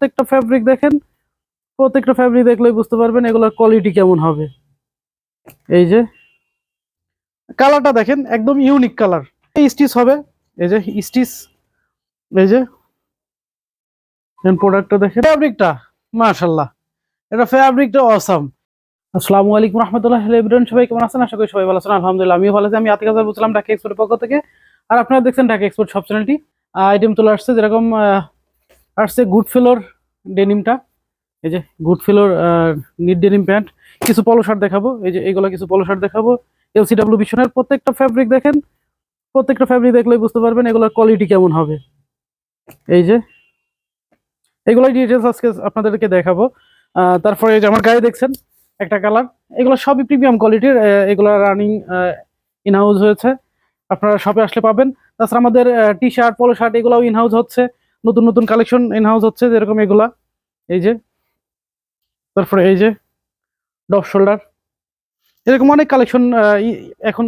প্রত্যেকটা ফ্যাব্রিক দেখেন, প্রত্যেকটা ফ্যাব্রিক দেখলেই বুঝতে পারবেন এগুলোর কোয়ালিটি কেমন হবে। এই যে কালারটা দেখেন, একদম ইউনিক কালার এই স্টিচ হবে, এই যে স্টিচ এই যে প্রোডাক্টটা দেখেন। ফ্যাব্রিকটা মাশাল্লাহ এটা ফ্যাব্রিকটা অসাম আসসালামু আলাইকুম রহমতুল্লাহ এভরিওয়ান সবাই কেমন আছেন? আশা করি সবাই ভালো আছেন, আলহামদুলিল্লাহ, আমিও ভালো আছি। আমি আতিক হাজার বলছিলাম ঢাকা এক্সপোর্টের পক্ষ থেকে। আর আপনারা দেখছেন ঢাকা এক্সপোর্ট সব চ্যানেলটি আইটেম চলে আসছে, যেরকম আসছে গুড ফিলোর ডেনিমটা। এই যে গুড ফিলোর নিট ডেনিম প্যান্ট। কিছু পলো শার্ট দেখাবো। এই যে এইগুলো কিছু পলো শার্ট দেখাবো। এলসিডাব্লিউ বিশনের প্রত্যেকটা ফ্যাব্রিক দেখেন। প্রত্যেকটা ফ্যাব্রিক দেখলেই বুঝতে পারবেন এগুলোর কোয়ালিটি কেমন হবে। এই যে এগুলোই ডিটেলস আজকে আপনাদেরকে দেখাবো। তারপরে এই যে আমার গায়ে দেখছেন একটা কালার এগুলো সবই প্রিমিয়াম কোয়ালিটির এগুলো রানিং ইন হাউস হয়েছে। আপনারা শপে আসলে পাবেন। তাছাড়া আমাদের টি শার্ট পলো শার্ট এগুলোও ইন হাউস হচ্ছে। নতুন নতুন কালেকশন ইন হাউস হচ্ছে যেরকম এগুলা। এই যে, তারপরে এই যে ডপ শোল্ডার এরকম অনেক কালেকশন এখন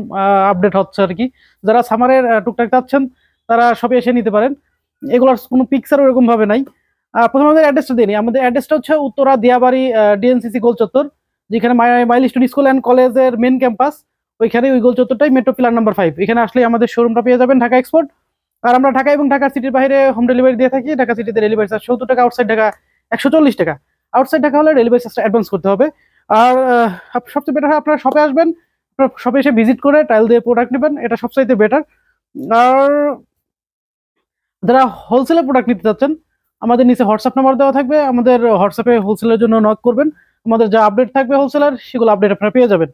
আপডেট হচ্ছে আর কি। যারা সামারের টুকটাক চাচ্ছেন, তারা সবে এসে নিতে পারেন। এগুলোর কোনো পিকচার ওরকম ভাবে নাই। প্রথমে আমাদের অ্যাড্রেসটা দিয়ে নিই। আমাদের অ্যাড্রেসটা হচ্ছে উত্তরা দিয়াবাড়ি ডিএনসিসি গোল চত্বর, যেখানে মাইল স্টুডেন্ট স্কুল অ্যান্ড কলেজের মেন ক্যাম্পাস ওইখানে ওই গোল চত্বরটাই মেট্রো পিলার নাম্বার ফাইভ এখানে আসলে আমাদের শোরুমটা পেয়ে যাবেন ঢাকা এক্সপোর্ট আর আমরা ঢাকা এবং ঢাকা সিটির বাইরে হোম ডেলিভারি দিয়ে থাকি। ঢাকা সিটিতে ডেলিভারি চার্জ সত্তর টাকা আউটসাইড ঢাকা একশো চল্লিশ টাকা। আউটসাইড ঢাকা হলে ডেলিভারি চার্জটা অ্যাডভান্স করতে হবে। আর সবচেয়ে বেটার হয় আপনারা শপে আসবেন শপে এসে ভিজিট করে টাইল দিয়ে প্রোডাক্ট নেবেন, এটা সবচাইতে বেটার আর যারা হোলসেলে প্রোডাক্ট নিতে চাচ্ছেন, আমাদের নিচে হোয়াটসঅ্যাপ নাম্বার দেওয়া থাকবে। আমাদের হোয়াটসঅ্যাপে হোলসেলের জন্য নক করবেন। আমাদের যা আপডেট থাকবে হোলসেলার সেগুলো আপডেট আপনারা পেয়ে যাবেন।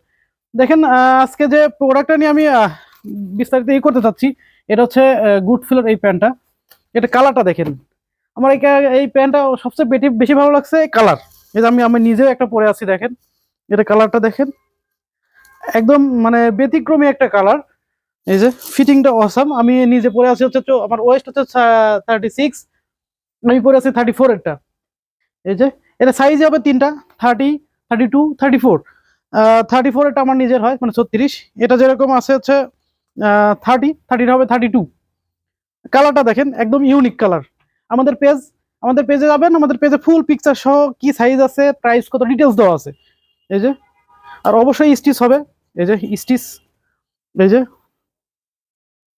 দেখেন আজকে যে প্রোডাক্টটা নিয়ে আমি বিস্তারিত ই করতে চাচ্ছি এটা হচ্ছে গুড ফিলের এই প্যান্টটা। এটা কালারটা দেখেন। আমার এই এই প্যান্টটা সবচেয়ে বেশি বেশি ভালো লাগছে এই কালার। এই যে আমি আমি নিজেও একটা পরে আছি, দেখেন। এটা কালারটা দেখেন। একদম মানে ব্যতিক্রমী একটা কালার। এই যে ফিটিংটা অসাম আমি নিজে পরে আছি হচ্ছে আমার ওয়েস্ট হচ্ছে থার্টি সিক্স আমি পরে আছি থার্টি ফোর একটা। এই যে, এটা সাইজ হবে তিনটা। Thirty thirty two thirty four thirty four এটা আমার নিজের হয় মানে ছত্রিশ। এটা যেরকম আছে হচ্ছে থার্টি থার্টিটা হবে থার্টি টু কালারটা দেখেন, একদম ইউনিক কালার আমাদের পেজ আমাদের পেজে যাবেন, আমাদের পেজে ফুল পিকচার সহ কি সাইজ আছে প্রাইস কত ডিটেলস দেওয়া আছে। এই যে, আর অবশ্যই স্টিচ হবে। এই যে স্টিচ এই যে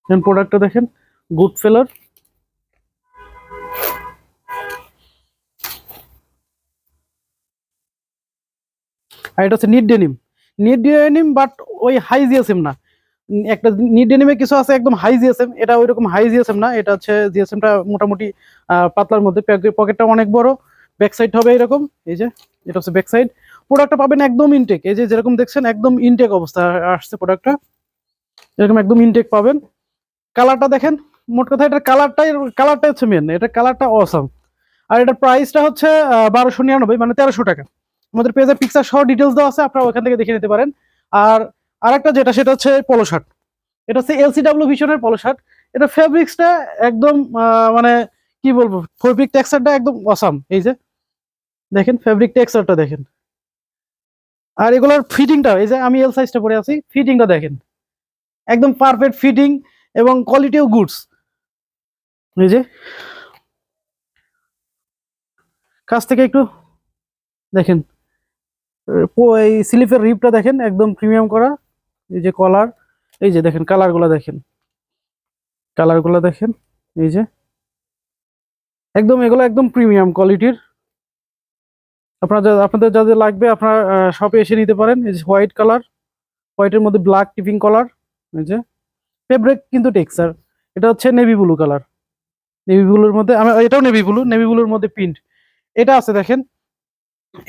প্রোডাক্টটা দেখেন গুড ফেলার আর এটা হচ্ছে knit denim knit denim but ওই হাই জিএসএম না। একটা নিট ডেনিমে কিছু আছে, একদম হাই জিএসএম এটা ওই রকম হাই জিএসএম না, এটা হচ্ছে জিএসএমটা মোটামুটি পাতলার মধ্যে পকেটটা অনেক বড় ব্যাক সাইড হবে এরকম, এই যে, এটা হচ্ছে ব্যাক সাইড প্রোডাক্টটা পাবেন একদম ইনটেক এই যে যেরকম দেখছেন, একদম ইনটেক অবস্থা আসছে প্রোডাক্টটা এরকম একদম ইনটেক পাবেন কালারটা দেখেন, মোট কথা এটার কালারটাই কালারটা হচ্ছে মেন এটা কালারটা অসাম আর এটার প্রাইসটা হচ্ছে বারোশো নিরানব্বই মানে তেরোশো টাকা, আমাদের পেজে পিকচার সহ ডিটেলস দেওয়া আছে, আপনারা ওখান থেকে দেখে নিতে পারেন, আর আরেকটা যেটা, সেটা হচ্ছে পলো শার্ট এটা হচ্ছে এলসিডাব্লিউ ভিশনের পলো শার্ট এটা ফেব্রিক্সটা একদম মানে কি বলব ফেব্রিক টেক্সচারটা একদম অসাম এই যে, দেখেন ফেব্রিক টেক্সচারটা দেখেন। আর এগুলোর ফিটিংটা এই যে আমি এল সাইজটা পরে আছি ফিটিংটা দেখেন। একদম পারফেক্ট ফিটিং এবং কোয়ালিটিও গুডস এই যে, কাছ থেকে একটু দেখেন, এই স্লিপের রিপটা দেখেন, একদম প্রিমিয়াম করা। এই যে কলার এই যে দেখেন কালারগুলো দেখেন। কালারগুলো দেখেন, এই যে। একদম এগুলো একদম প্রিমিয়াম কোয়ালিটির আপনার আপনাদের যাদের লাগবে, আপনারা শপে এসে নিতে পারেন। এই যে হোয়াইট কালার হোয়াইটের মধ্যে ব্ল্যাক টিপিং কালার এই যে। ফেব্রিক কিন্তু টেক্সচার এটা হচ্ছে নেভি ব্লু কালার নেভি ব্লুর মধ্যে এটাও নেভি ব্লু নেভি ব্লুর মধ্যে প্রিন্ট এটা আছে দেখেন।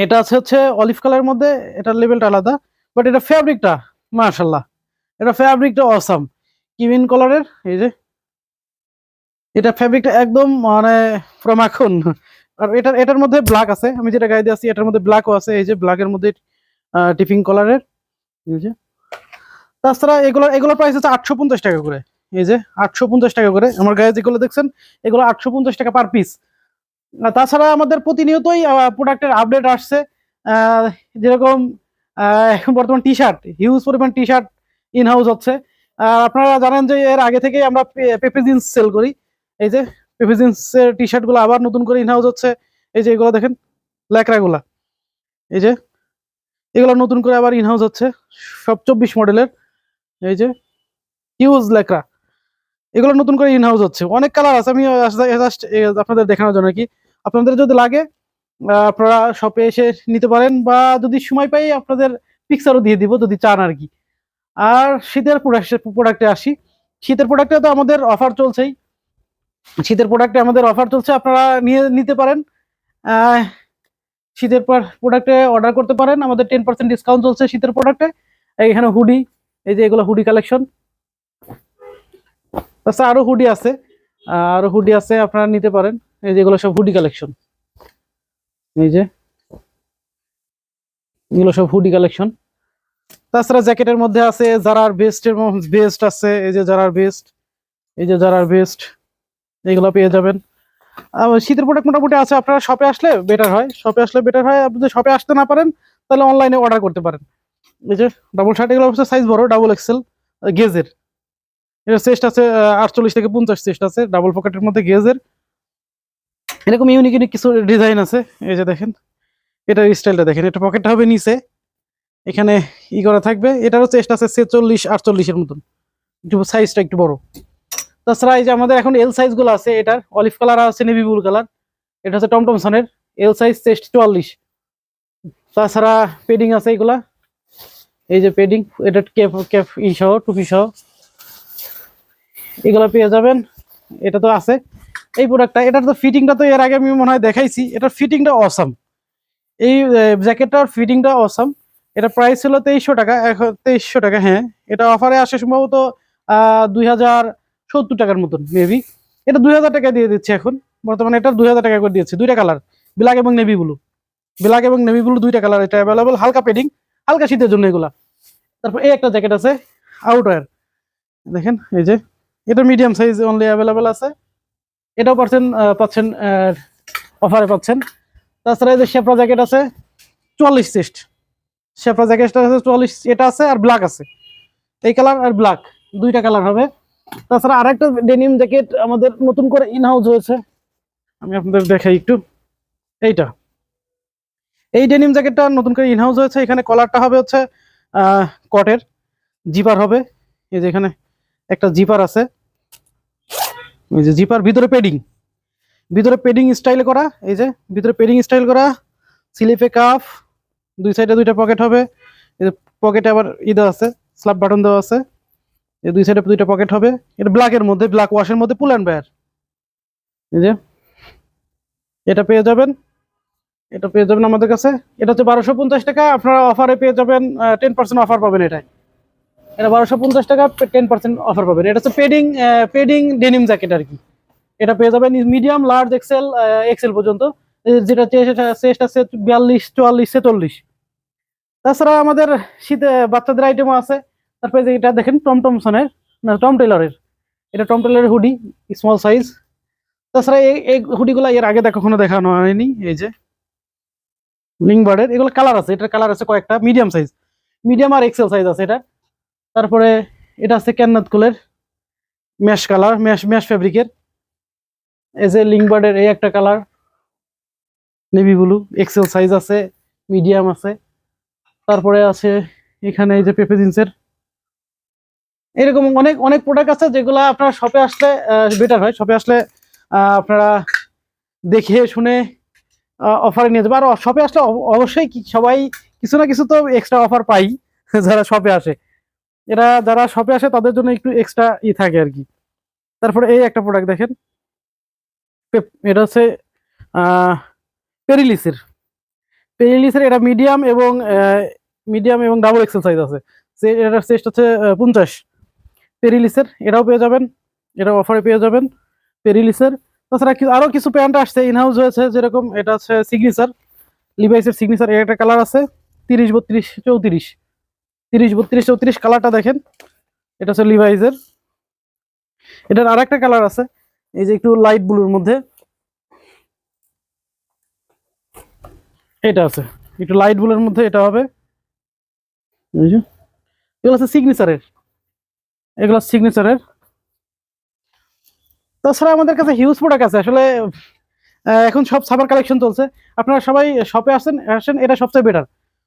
এটা আছে হচ্ছে অলিভ কালারের মধ্যে, এটার লেভেলটা আলাদা বাট এটা ফ্যাব্রিকটা মাশাল্লাহ এটা ফ্যাব্রিকটা অসাম কিমিন কালারের এই যে। এটা ফ্যাব্রিকটা একদম মানে পুরো মাখন আর এটার এটার মধ্যে ব্ল্যাক আছে। আমি যেটা গায়ে দিয়ে এটার মধ্যে ব্ল্যাকও আছে। এই যে ব্ল্যাকের মধ্যে টিপিং কালারের এই যে। তাছাড়া এগুলো, এগুলোর প্রাইস হচ্ছে আটশো পঞ্চাশ টাকা করে। এই যে, আটশো পঞ্চাশ টাকা করে। আমার গায়ে যেগুলো দেখছেন, এগুলো আটশো পঞ্চাশ টাকা পার পিস তাছাড়া আমাদের প্রতিনিয়তই প্রোডাক্টের আপডেট আসছে। যেরকম এখন বর্তমান টি শার্ট হিউজ পরিমাণ টি শার্ট ইন হাউস হচ্ছে আপনারা জানেন যে এর আগে থেকেই আমরা পেপে জিন্স সেল করি। এই যে পেপে জিন্সের টি শার্টগুলো আবার নতুন করে ইন হাউস হচ্ছে। এই যে এগুলো দেখেন, ল্যাকড়াগুলা। এই যে এগুলো নতুন করে আবার ইন হাউস হচ্ছে। সব চব্বিশ মডেলের। এই যে হিউজ ল্যাকড়া। এগুলো নতুন করে ইন হাউস হচ্ছে। অনেক কালার আছে। আমি জাস্ট আপনাদের দেখানোর জন্য কি। আপনাদের যদি লাগে আপনারা শপে এসে নিতে পারেন বা যদি সময় পাই আপনাদের পিকচারও দিয়ে দিব যদি চান আর কি। আর শীতের প্রোডাক্টে আসি। শীতের প্রোডাক্টে তো আমাদের অফার চলছেই। শীতের প্রোডাক্টে আমাদের অফার চলছে আপনারা নিয়ে নিতে পারেন। শীতের প্রোডাক্টে অর্ডার করতে পারেন। আমাদের টেন পার্সেন্ট ডিসকাউন্ট চলছে শীতের প্রোডাক্টে এখানে হুডি এই যে এগুলো হুডি কালেকশন তাছাড়া আরও হুডি আছে। আহ, আরও হুডি আছে আপনারা নিতে পারেন। এই যেগুলো সব হুডি কালেকশন এই যে। এগুলো সব হুডি কালেকশন তাছাড়া জ্যাকেটের মধ্যে আছে জারার বেস্টের বেস্ট আছে, এই যে জারার বেস্ট এই যে জারার বেস্ট এগুলো পেয়ে যাবেন। শীতের প্রোডাক্ট মোটামুটি আছে, আপনারা শপে আসলে বেটার হয়। শপে আসলে বেটার হয়, আপনি যদি শপে আসতে না পারেন, তাহলে অনলাইনে অর্ডার করতে পারেন। এই যে ডাবল শার্ট এগুলো অবশ্যই সাইজ বড় ডাবল এক্সেল গেজের। এটা চেস্ট আছে আটচল্লিশ থেকে পঞ্চাশ চেস্ট আছে ডাবল পকেটের মধ্যে গেজের। এরকম ইউনিক ইউনিক কিছু ডিজাইন আছে। এই যে দেখেন, এটার স্টাইলটা দেখেন, এটা পকেটটা হবে নিচে। এখানে ই করা থাকবে, এটারও চেস্ট আছে ছেচল্লিশ আটচল্লিশের মতন। একটু সাইজটা একটু বড়। তাছাড়া এই যে আমাদের এখন এল সাইজগুলো আছে, এটার অলিভ কালার আছে নেভি ব্লু কালার এটা হচ্ছে টমটমসনের এল সাইজ চেস্ট চুয়াল্লিশ। তাছাড়া পেডিং আছে এগুলা। এই যে পেডিং এটা ক্যাপ ক্যাপ ই সহ, টুপি সহ। এগুলো পেয়ে যাবেন। এটা তো আছে। এই প্রোডাক্টটা এটার তো ফিটিংটা তো এর আগে আমি মনে হয় দেখাইছি, এটার ফিটিংটা অসাম এই জ্যাকেটটার ফিটিংটা অসাম এটা প্রাইস ছিল তেইশশো টাকা এখন তেইশশো টাকা হ্যাঁ। এটা অফারে আসে সম্ভবত দুই হাজার সত্তর টাকার মতন মেবি এটা দুই হাজার টাকা দিয়ে দিচ্ছে এখন। বর্তমানে এটা দুই হাজার টাকা করে দিয়েছে, দুইটা কালার ব্ল্যাক এবং নেভি ব্লু ব্ল্যাক এবং নেভি ব্লু দুইটা কালার এটা অ্যাভেলেবল হালকা পেডিং হালকা শীতের জন্য এগুলা। তারপর এই একটা জ্যাকেট আছে আউটওয়ার দেখেন, এই যে, এটা মিডিয়াম সাইজ অনলি অ্যাভেলেবল আছে। এটাও পাচ্ছেন পাচ্ছেন অফারে পাচ্ছেন। তাছাড়া এই যে শেপরা জ্যাকেট আছে, চুয়াল্লিশ সিস্ট শেপরা জ্যাকেটটা আছে চুয়াল্লিশ, এটা আছে আর ব্ল্যাক আছে। এই কালার আর ব্ল্যাক দুইটা কালার হবে। তাছাড়া আরেকটা ডেনিম জ্যাকেট আমাদের নতুন করে ইন হাউস হয়েছে। আমি আপনাদের দেখাই একটু। এইটা। এই ডেনিম জ্যাকেটটা নতুন করে ইন হাউস হয়েছে। এখানে কলারটা হবে হচ্ছে কটের জিপার হবে। এই যে এখানে একটা জিপার আছে। এই যে জিপার, ভিতরে পেডিং ভিতরে পেডিং স্টাইল করা, এই যে ভিতরে পেডিং স্টাইল করা স্লিপে কাফ দুই সাইডে দুইটা পকেট হবে। এই যে পকেটে আবার ই দেওয়া আছে স্ল্যাব বাটন দেওয়া আছে। এই দুই সাইডে দুইটা পকেট হবে। এটা ব্ল্যাকের মধ্যে ব্ল্যাক ওয়াশের মধ্যে পুল অ্যান্ড ব্যার এই যে এটা পেয়ে যাবেন। এটা পেয়ে যাবেন আমাদের কাছে। এটা হচ্ছে বারোশো পঞ্চাশ টাকা। আপনারা অফারে পেয়ে যাবেন টেন পার্সেন্ট অফার পাবেন এটাই। এটা বারোশো পঞ্চাশ টাকা টেন পার্সেন্ট অফার পাবেন এটা হচ্ছে পেডিং পেডিং ডেনিম জ্যাকেট আর কি। এটা পেয়ে যাবেন মিডিয়াম লার্জ এক্সেল এক্সেল পর্যন্ত। যেটা চেস্ট আছে বিয়াল্লিশ, চুয়াল্লিশ, ছেচল্লিশ। তাছাড়া আমাদের শীতে বাচ্চাদের আইটেমও আছে। তারপরে এটা দেখেন টমটমসনের না, টম টেলরের এটা টম টেলরের হুডি স্মল সাইজ তাছাড়া এই এই হুডিগুলো এর আগে দেখা কখনো দেখানো হয়নি, এই যে। লিংবার্ডের এগুলো কালার আছে, এটার কালার আছে কয়েকটা মিডিয়াম সাইজ মিডিয়াম আর এক্সেল সাইজ আছে এটা। তারপরে এটা আছে ক্যান্নাত কুলের ম্যাশ কালার ম্যাশ ম্যাশ ফেব্রিকের এই যে লিংবার্ডের এই একটা colour navy blue XL size আছে মিডিয়াম আছে। তারপরে আছে এখানে এই যে পেপে জিন্সের এরকম অনেক অনেক প্রোডাক্ট আছে যেগুলো আপনারা শপে আসলে বেটার হয়। শপে আসলে আপনারা দেখে, শুনে অফারে নিয়ে যাবে আর শপে আসলে অব- অবশ্যই সবাই কিছু না কিছু তো এক্সট্রা অফার পাই, যারা শপে আসে। এরা যারা শপে আসে, তাদের জন্য একটু এক্সট্রা ই থাকে আর কি। তারপরে এই একটা প্রোডাক্ট দেখেন। এটা হচ্ছে পেরিলিসের পেরিলিসের এটা মিডিয়াম এবং মিডিয়াম এবং ডাবল এক্সেল সাইজ আছে। এটার চেস্ট হচ্ছে পঞ্চাশ। পেরিলিসের এটাও পেয়ে যাবেন। এটা অফারে পেয়ে যাবেন। পেরিলিসের তাছাড়া কি- আরও কিছু প্যান্ট আসছে ইনহাউস হয়েছে যেরকম এটা হচ্ছে সিগনেচার লিভাইসের সিগনেচার এর একটা কালার আছে, তিরিশ, বত্রিশ, চৌত্রিশ। তিরিশ, বত্রিশ, চৌত্রিশ কালারটা দেখেন। এটা হচ্ছে লিভাইসের এটার আর একটা কালার আছে। এই যে একটু লাইট ব্লুর মধ্যে। এটা আছে। একটু লাইট ব্লুর মধ্যে এটা হবে। এগুলো আছে সিগনেচারের এগুলো সিগনেচারের তাছাড়া আমাদের কাছে হিউজ প্রোডাক্ট আছে। আসলে এখন সব সামার কালেকশন চলছে। আপনারা সবাই শপে আসেন আসেন, এটা সবচেয়ে বেটার